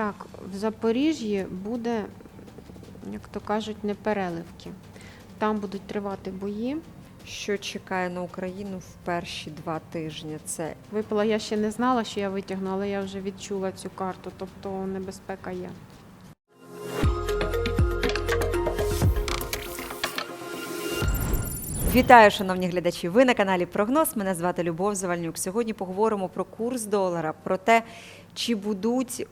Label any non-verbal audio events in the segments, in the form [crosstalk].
Так, в Запоріжжі буде, як то кажуть, не переливки. Там будуть тривати бої. Що чекає на Україну в перші два тижні? Це Випала, я ще не знала, що я витягну, але я вже відчула цю карту, тобто небезпека є. Вітаю, шановні глядачі. Ви на каналі Прогноз. Мене звати Любов Завальнюк. Сьогодні поговоримо про курс долара, про те, чи будуть е,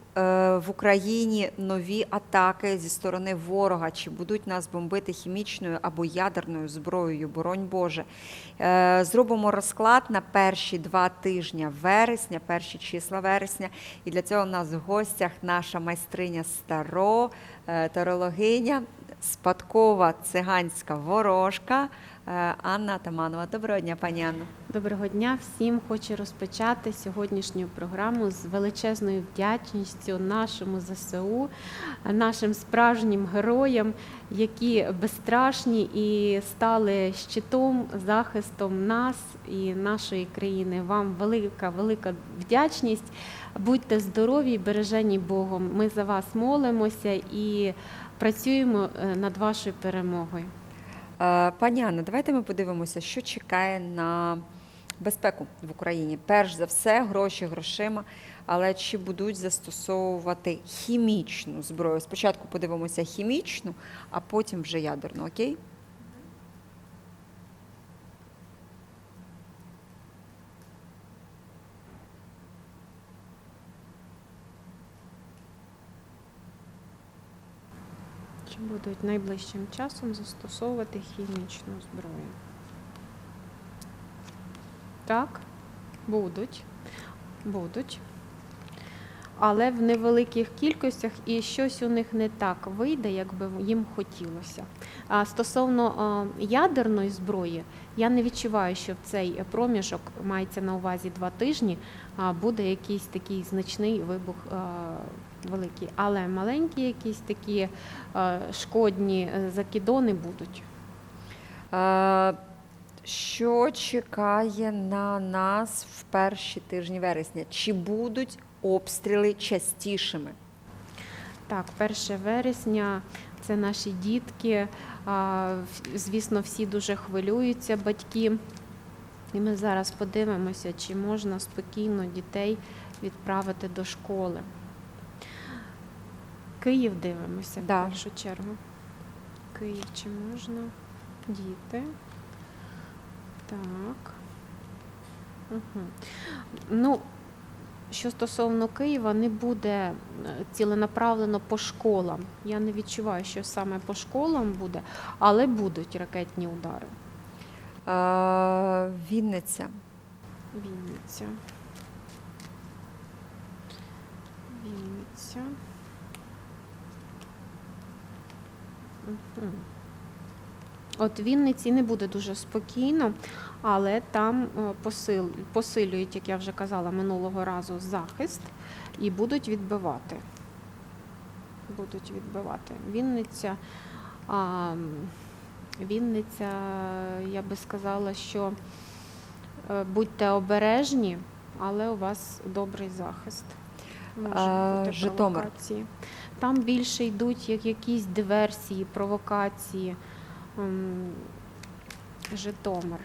в Україні нові атаки зі сторони ворога, чи будуть нас бомбити хімічною або ядерною зброєю, боронь Боже. Е, зробимо розклад на перші два тижні вересня, перші числа вересня. І для цього у нас в гостях наша майстриня старо, тарологиня, спадкова циганська ворожка. Е, Анна Атаманова. Доброго дня, пані Анно. Доброго дня всім. Хочу розпочати сьогоднішню програму з величезною вдячністю нашому ЗСУ, нашим справжнім героям, які безстрашні і стали щитом, захистом нас і нашої країни. Вам велика, велика вдячність. Будьте здорові, бережені Богом. Ми за вас молимося і працюємо е, над вашою перемогою. Пані Анна, давайте ми подивимося, що чекає на безпеку в Україні. Перш за все, гроші грошима, але чи будуть застосовувати хімічну зброю? Спочатку подивимося хімічну, а потім вже ядерну, окей? Чи будуть найближчим часом застосовувати хімічну зброю? Так, будуть. Будуть. Але в невеликих кількостях і щось у них не так вийде, як би їм хотілося. А стосовно ядерної зброї, я не відчуваю, що в цей проміжок мається на увазі два тижні, буде якийсь такий значний вибух а, великий. Але маленькі якісь такі шкодні е, закидони будуть. Е, Що чекає на нас в перші тижні вересня? Чи будуть обстріли частішими? Так, 1 вересня це наші дітки. Звісно, всі дуже хвилюються, батьки. І ми зараз подивимося, чи можна спокійно дітей відправити до школи. Київ дивимося Да. в першу чергу. Київ чи можна? Діти. Так. Угу. Ну, що стосовно Києва, не буде е, ціленаправлено по школам. Я не відчуваю, що саме по школам буде, але будуть ракетні удари. Е, Вінниця. Вінниця. Вінниця. От в Вінниці не буде дуже спокійно, але там е, посилюють, як я вже казала минулого разу, захист і будуть відбивати. Будуть відбивати. Вінниця. А, Вінниця, я би сказала, що е, будьте обережні, але у вас добрий захист. Може бути Житомир? провокації. Там більше йдуть як якісь диверсії, провокації. Житомир.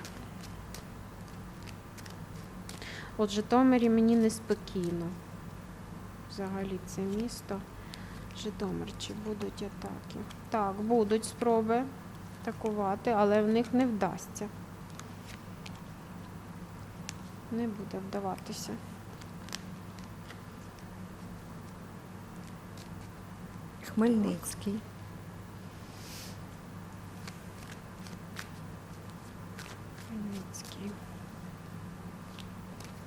От Житомирі мені неспокійно. Взагалі це місто. Житомир, чи будуть атаки? Так, будуть спроби атакувати, але в них не вдасться. Не буде вдаватися. Хмельницький. Хмельницький.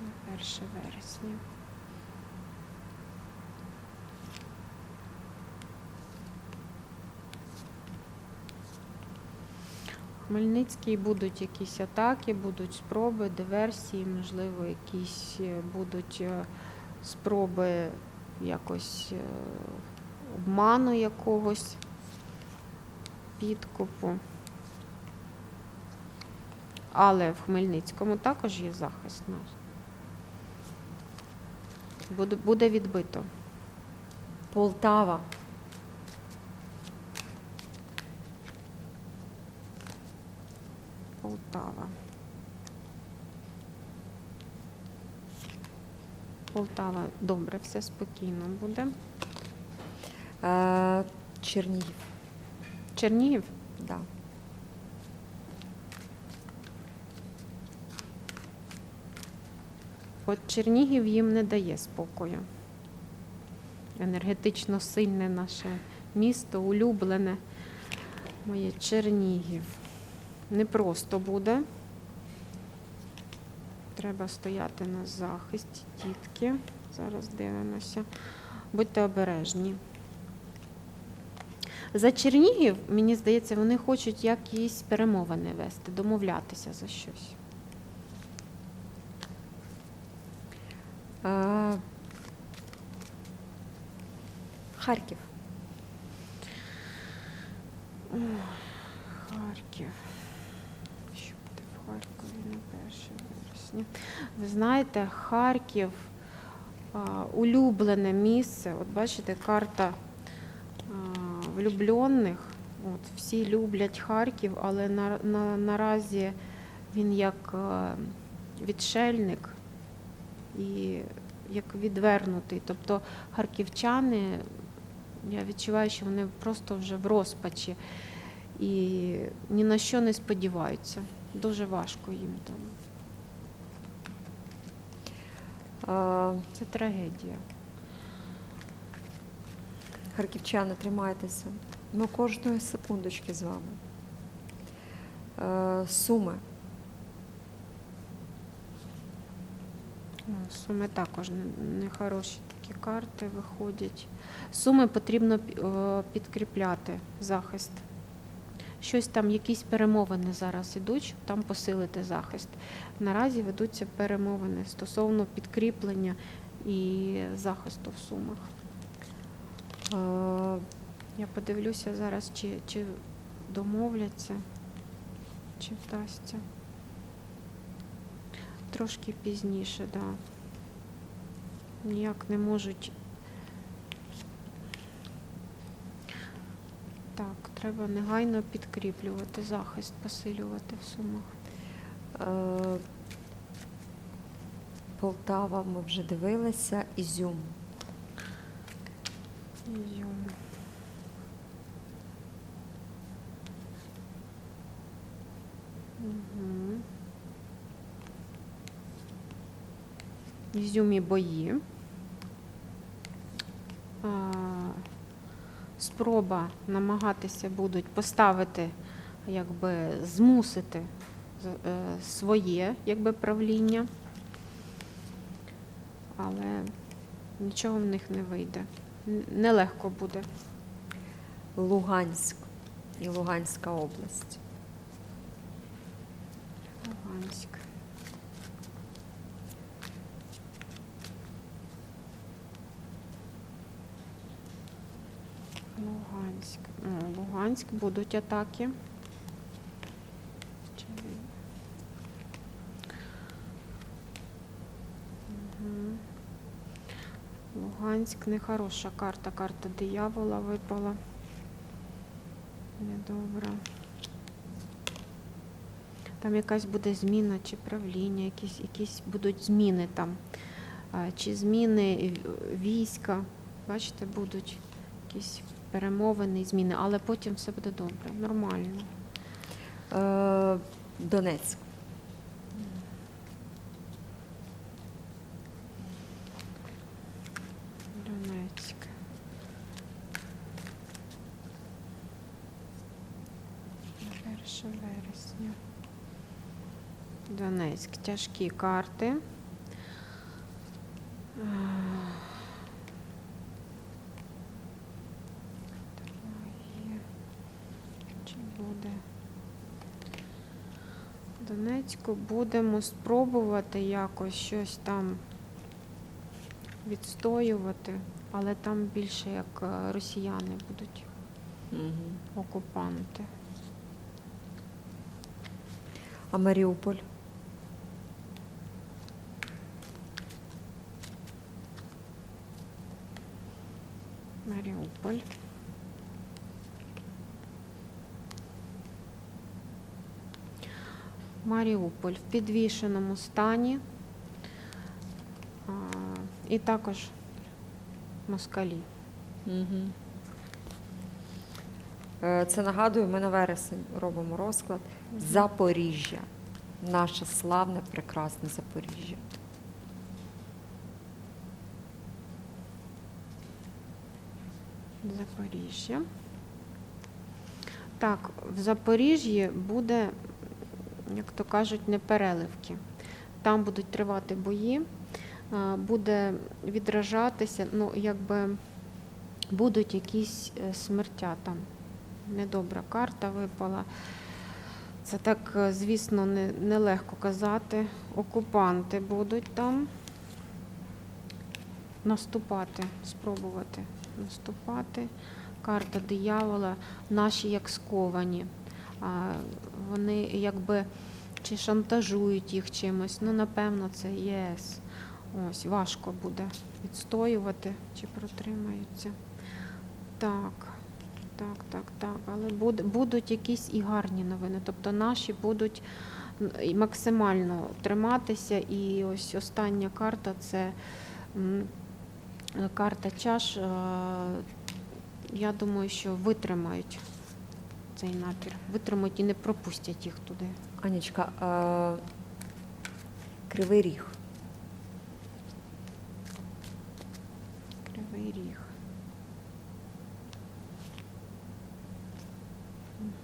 На 1 вересня. Хмельницький будуть якісь атаки, будуть спроби, диверсії, можливо, якісь е, будуть е, спроби якось е, обману якогось підкупу. Але в Хмельницькому також є захист наш. Буде, буде відбито. Полтава. Полтава. Полтава. Добре, все спокійно буде. Е, Чернігів. Чернігів. Да. От Чернігів їм не дає спокою. Енергетично сильне наше місто, улюблене моє Чернігів. Непросто буде. Треба стояти на захисті, тітки. Зараз дивимося. Будьте обережні. За Чернігів, мені здається, вони хочуть якісь перемовини вести, домовлятися за щось. Харків. Харків. Що буде в Харкові на 1 вересня? Ви знаєте, Харків а, улюблене місце. От бачите, карта влюблених. От, всі люблять Харків, але на, на, наразі він як е, відшельник і як відвернутий. Тобто харківчани, я відчуваю, що вони просто вже в розпачі і ні на що не сподіваються. Дуже важко їм там. Це трагедія. Харківчани, тримайтеся. Ми кожної секундочки з вами. Е, Суми. Суми також нехороші такі карти виходять. Суми потрібно підкріпляти захист. Щось там, якісь перемовини зараз ідуть, щоб там посилити захист. Наразі ведуться перемовини стосовно підкріплення і захисту в сумах. Е, Я подивлюся зараз, чи, чи домовляться, чи вдасться. Трошки пізніше, так. Да. Ніяк не можуть. Так, треба негайно підкріплювати захист, посилювати в сумах. е, Полтава, ми вже дивилися. Ізюм. Мгм. В Ізюмі бої. А, Спроба намагатися будуть поставити, якби змусити е, своє якби, правління, але нічого в них не вийде. Нелегко буде. Луганськ і Луганська область. Луганськ. Луганськ. Луганськ будуть атаки. Чи ні? Мгм. Луганськ нехороша карта. Карта диявола випала. Недобра. Там якась буде зміна чи правління, якісь, якісь будуть зміни там, чи зміни війська. Бачите, будуть якісь перемовини, зміни, але потім все буде добре, нормально. Е. Донецьк. Перше вересня. Донецьк. Тяжкі карти. Чи буде? Донецьку будемо спробувати якось щось там відстоювати, але там більше як е, росіяни будуть окупанти. А. Маріуполь. Маріуполь в підвішеному стані. І також москалі. Угу. Це нагадую, ми на вересень робимо розклад. Запоріжжя. Наше славне, прекрасне Запоріжжя. Запоріжжя. Так, в Запоріжжі буде, як то кажуть, не переливки. Там будуть тривати бої, буде відражатися, ну, якби будуть якісь е, смертя там. Недобра карта випала. Це так, е, звісно, не- нелегко казати. Окупанти будуть там наступати, спробувати наступати. Карта диявола, наші як сковані. Вони якби чи шантажують їх чимось. Ну, напевно, це ЄС. Ось, важко буде відстоювати, чи протримаються. Так, так, так, так. Але будуть якісь і гарні новини. Тобто наші будуть максимально триматися. І ось остання карта це. Карта чаш, я думаю, що витримають цей напір. Витримають і не пропустять їх туди. Анічка, е, Кривий Ріг. Кривий ріг.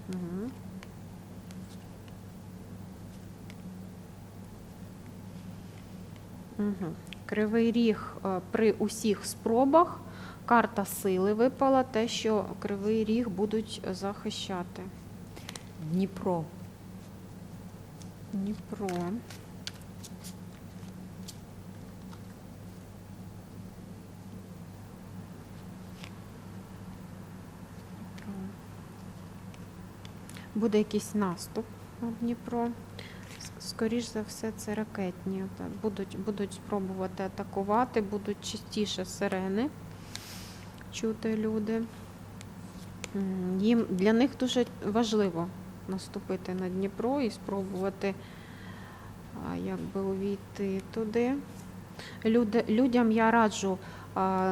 Угу. Угу. Кривий ріг е, при усіх спробах. Карта сили випала, те, що кривий ріг будуть захищати. Дніпро. Дніпро. Буде якийсь наступ на Дніпро. Скоріш за все, це ракетні. Будуть, будуть спробувати атакувати, будуть частіше сирени чути люди. Їм для них дуже важливо наступити на Дніпро і спробувати якби увійти туди. Люди, людям я раджу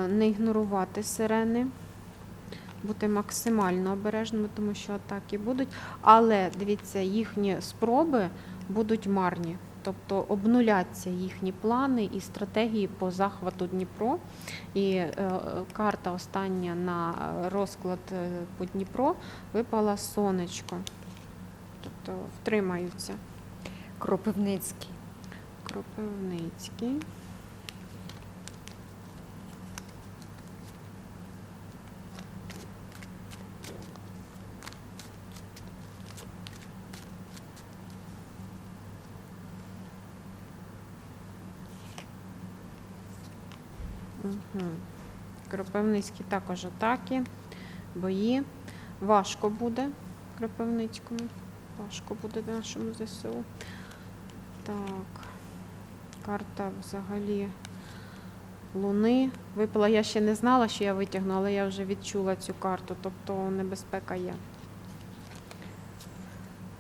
не ігнорувати сирени, бути максимально обережними, тому що атаки будуть. Але дивіться, їхні спроби будуть марні. Тобто обнуляться їхні плани і стратегії по захвату Дніпро. І е, карта остання на розклад е, по Дніпро випала сонечко. Тобто втримаються. Кропивницький. Кропивницький. Угу. Кропивницький також атаки, бої. Важко буде Кропивницькому. Важко буде нашому ЗСУ. Так. Карта взагалі Луни. Випала, я ще не знала, що я витягну, але я вже відчула цю карту, тобто небезпека є.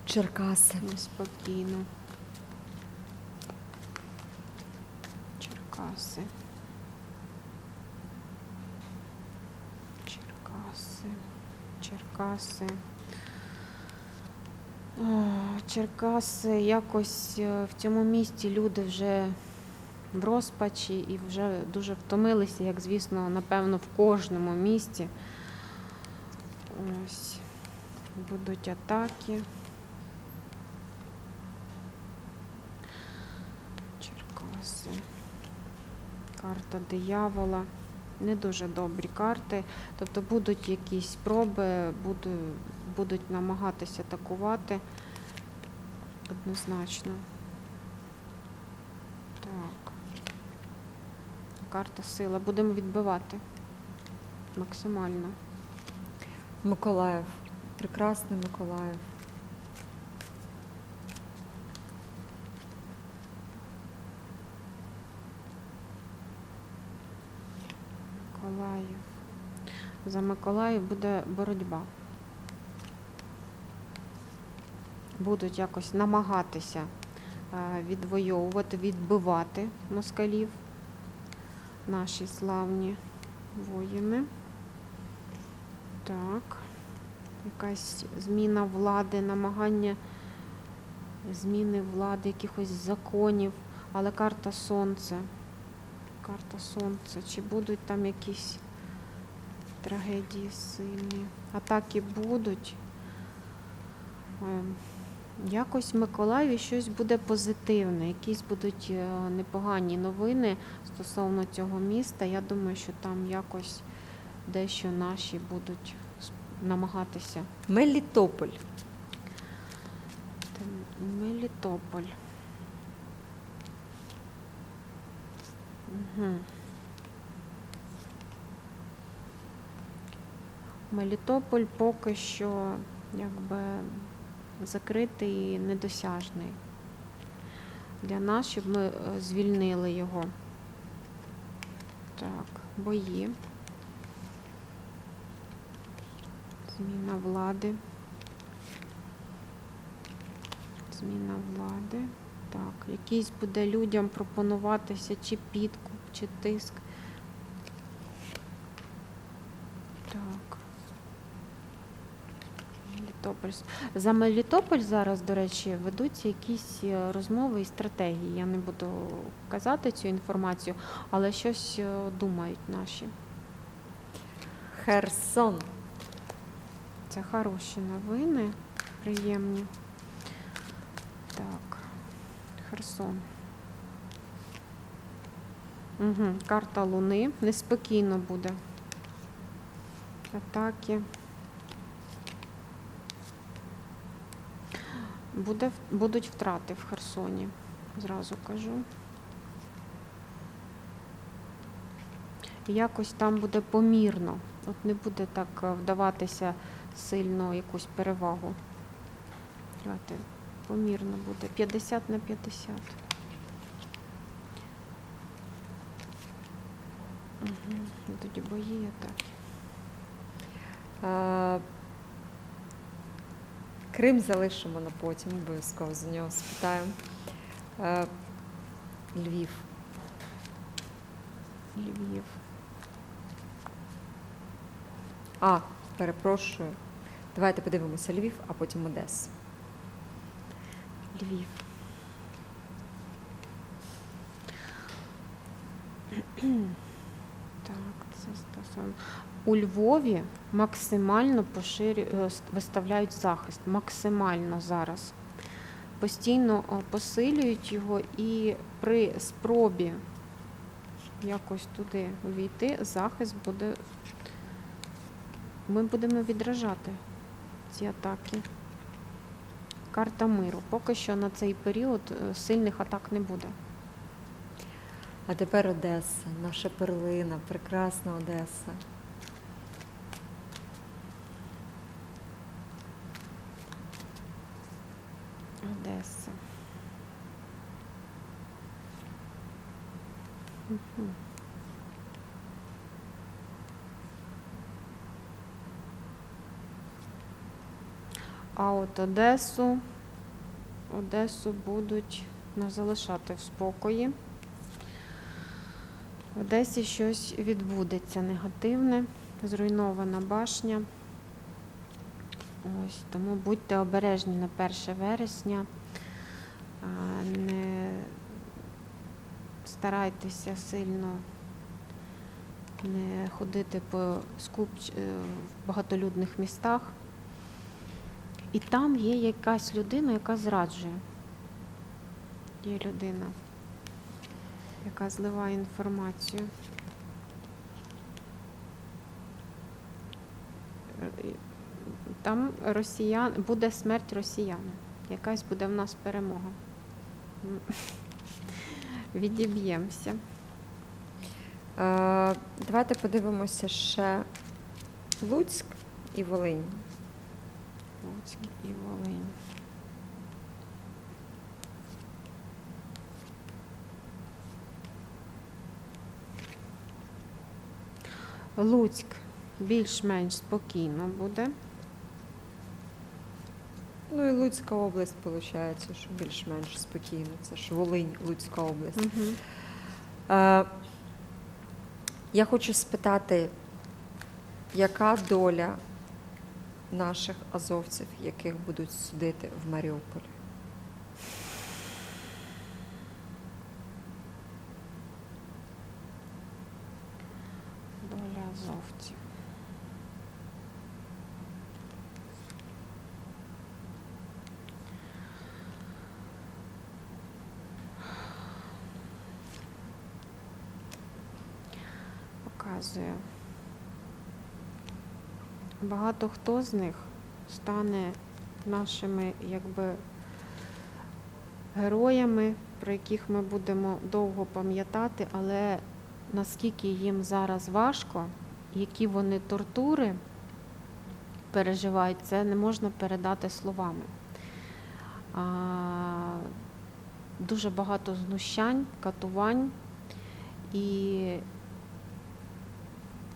Черкаси. Неспокійно. Черкаси. Черкаси. Черкаси. Черкаси якось е, в цьому місті люди вже в розпачі і вже дуже втомилися, як звісно, напевно, в кожному місті. Ось будуть атаки. Черкаси. Карта диявола. Не дуже добрі карти. Тобто будуть якісь спроби, буду, будуть намагатися атакувати. Однозначно. Так. Карта сила. Будемо відбивати. Максимально. Миколаїв. Прекрасний Миколаїв. Миколаїв. За Миколаїв буде боротьба. Будуть якось намагатися е, відвоювати, відбивати москалів, наші славні воїни. Так, якась зміна влади, намагання зміни влади, якихось законів, але карта сонце. Карта сонце. Чи будуть там якісь трагедії сильні? Атаки будуть. Ем, Якось в Миколаєві щось буде позитивне, якісь будуть е, непогані новини стосовно цього міста. Я думаю, що там якось дещо наші будуть намагатися. Мелітополь. Мелітополь. Угу. Мелітополь поки що якби закритий і недосяжний. Для нас, щоб ми е, звільнили його. Так, бої. Зміна влади. Зміна влади. Так, якийсь буде людям пропонуватися чи підкуп, чи тиск. Так. Мелітополь. За Мелітополь зараз, до речі, ведуться якісь е, розмови і стратегії. Я не буду казати цю інформацію, але щось е, думають наші. Херсон. Це хороші новини, приємні. Так, Херсон. Угу. Карта Луни. Неспокійно буде. Атаки. Буде, будуть втрати в Херсоні, зразу кажу. Якось там буде помірно. От не буде так е, вдаватися сильно якусь перевагу. Давайте помірно буде. 50 на 50. Угу. Тоді бої атаки. Е, Крим залишимо на потім, обов'язково за нього спитаємо. Е, Львів. Львів. А, перепрошую. Давайте подивимося Львів, а потім Одеса. Львів. [clears throat] Так, це стосовно. У Львові максимально поширю... е, виставляють захист. Максимально зараз. Постійно посилюють його і при спробі якось туди увійти, захист буде. Ми будемо відражати ці атаки. Карта миру. Поки що на цей період е, сильних атак не буде. А тепер Одеса, наша перлина, прекрасна Одеса. Одеса. Мгм. А от Одесу, Одесу будуть нас залишати в спокої. В Одесі щось відбудеться негативне, зруйнована башня. Ось, тому будьте обережні на 1 вересня. Не старайтеся сильно не ходити по скупч... е, в багатолюдних містах. І там є якась людина, яка зраджує. Є людина, яка зливає інформацію. Там росіян буде смерть росіян. Якась буде в нас перемога. Відіб'ємося. Е, Давайте подивимося ще Луцьк і Волинь. Луцьк і Волинь. Луцьк. більш-менш спокійно буде. Ну і Луцька область, виходить, що більш-менш спокійно. Це ж Волинь, Луцька область. Угу. Е, я хочу спитати, яка доля наших азовців, яких будуть судити в Маріуполі? Доля азовців. Показує. Багато хто з них стане нашими якби героями, про яких ми будемо довго пам'ятати, але наскільки їм зараз важко, які вони тортури переживають, це не можна передати словами. А, дуже багато знущань, катувань і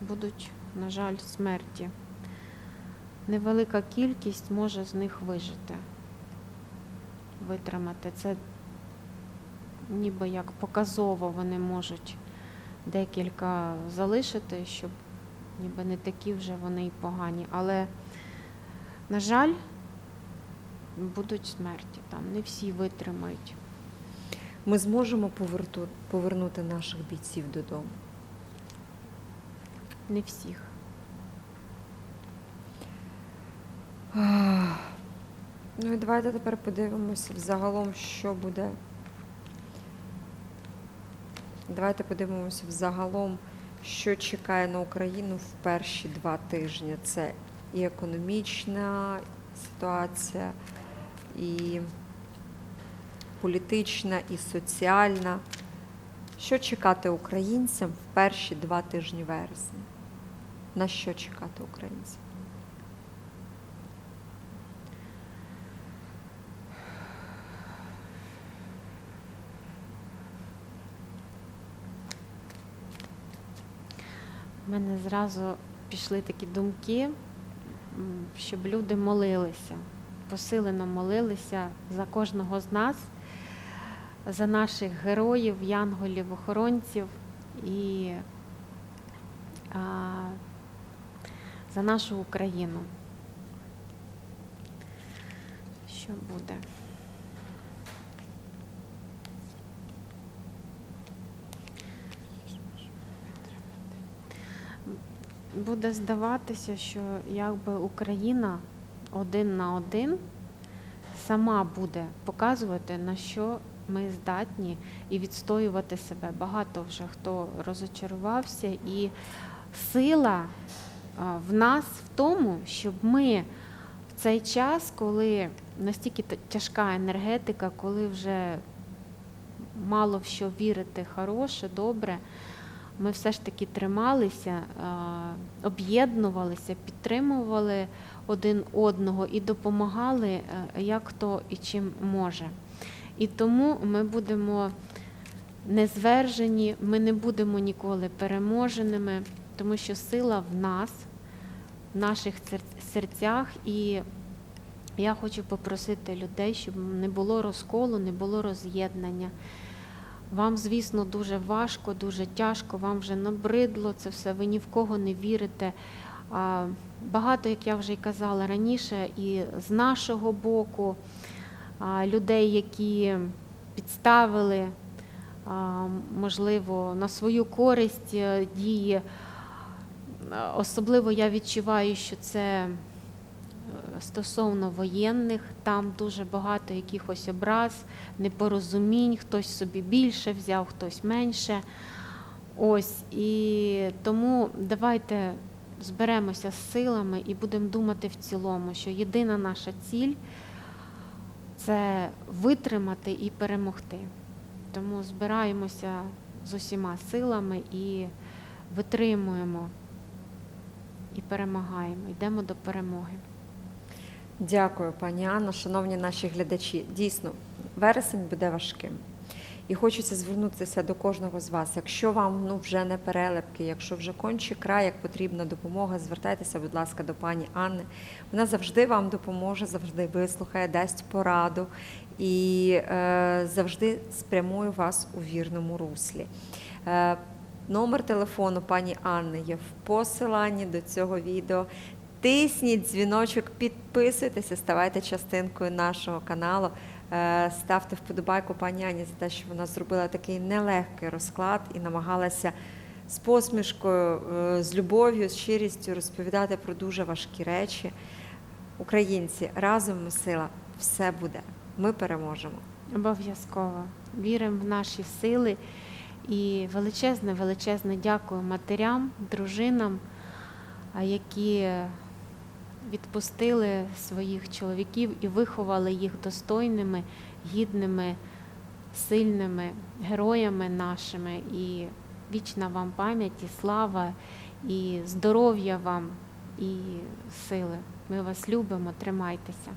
будуть, на жаль, смерті. Невелика кількість може з них вижити, витримати. Це ніби як показово вони можуть декілька залишити, щоб ніби не такі вже вони й погані. Але, на жаль, будуть смерті там, не всі витримають. Ми зможемо повернути наших бійців додому. Не всіх. Ну і давайте тепер подивимося взагалом, що буде. Давайте подивимося взагалом, що чекає на Україну в перші два тижні. Це і економічна ситуація, і політична, і соціальна. Що чекати українцям в перші два тижні вересня? На що чекати українцям? У мене зразу пішли такі думки, щоб люди молилися, посилено молилися за кожного з нас, за наших героїв, янголів, охоронців і а, за нашу Україну. Що буде? Буде здаватися, що якби Україна один на один сама буде показувати, на що ми здатні, і відстоювати себе. Багато вже хто розочарувався, і сила в нас в тому, щоб ми в цей час, коли настільки тяжка енергетика, коли вже мало в що вірити хороше, добре ми все ж таки трималися, е, об'єднувалися, підтримували один одного і допомагали, е, як хто і чим може. І тому ми будемо не звержені, ми не будемо ніколи переможеними, тому що сила в нас, в наших серцях. І я хочу попросити людей, щоб не було розколу, не було роз'єднання. Вам, звісно, дуже важко, дуже тяжко, вам вже набридло це все, ви ні в кого не вірите. Багато, як я вже й казала раніше, і з нашого боку людей, які підставили, можливо, на свою користь е, дії. Особливо я відчуваю, що це е, стосовно воєнних, там дуже багато якихось образ, непорозумінь, хтось собі більше взяв, хтось менше. Ось і тому давайте зберемося з силами і будемо думати в цілому, що єдина наша ціль це витримати і перемогти. Тому збираємося з усіма силами і витримуємо і перемагаємо, йдемо до перемоги. Дякую, пані Анно, шановні наші глядачі. Дійсно, вересень буде важким. І хочеться звернутися до кожного з вас. Якщо вам ну вже не перелепки, якщо вже конче край, як потрібна допомога, звертайтеся, будь ласка, до пані Анни. Вона завжди вам допоможе, завжди вислухає, дасть пораду і е, завжди спрямує вас у вірному руслі. Е, номер телефону пані Анни є в посиланні до цього відео. Тисніть дзвіночок, підписуйтеся, ставайте частинкою нашого каналу. Е, Ставте вподобайку пані Ані за те, що вона зробила такий нелегкий розклад і намагалася з посмішкою, е, з любов'ю, з щирістю розповідати про дуже важкі речі. Українці, разом ми сила, все буде. Ми переможемо. Обов'язково віримо в наші сили і величезне, величезне дякую матерям, дружинам, які відпустили своїх чоловіків і виховали їх достойними, гідними, сильними героями нашими. І вічна вам пам'ять, і слава, і здоров'я вам, і сили. Ми вас любимо, тримайтеся.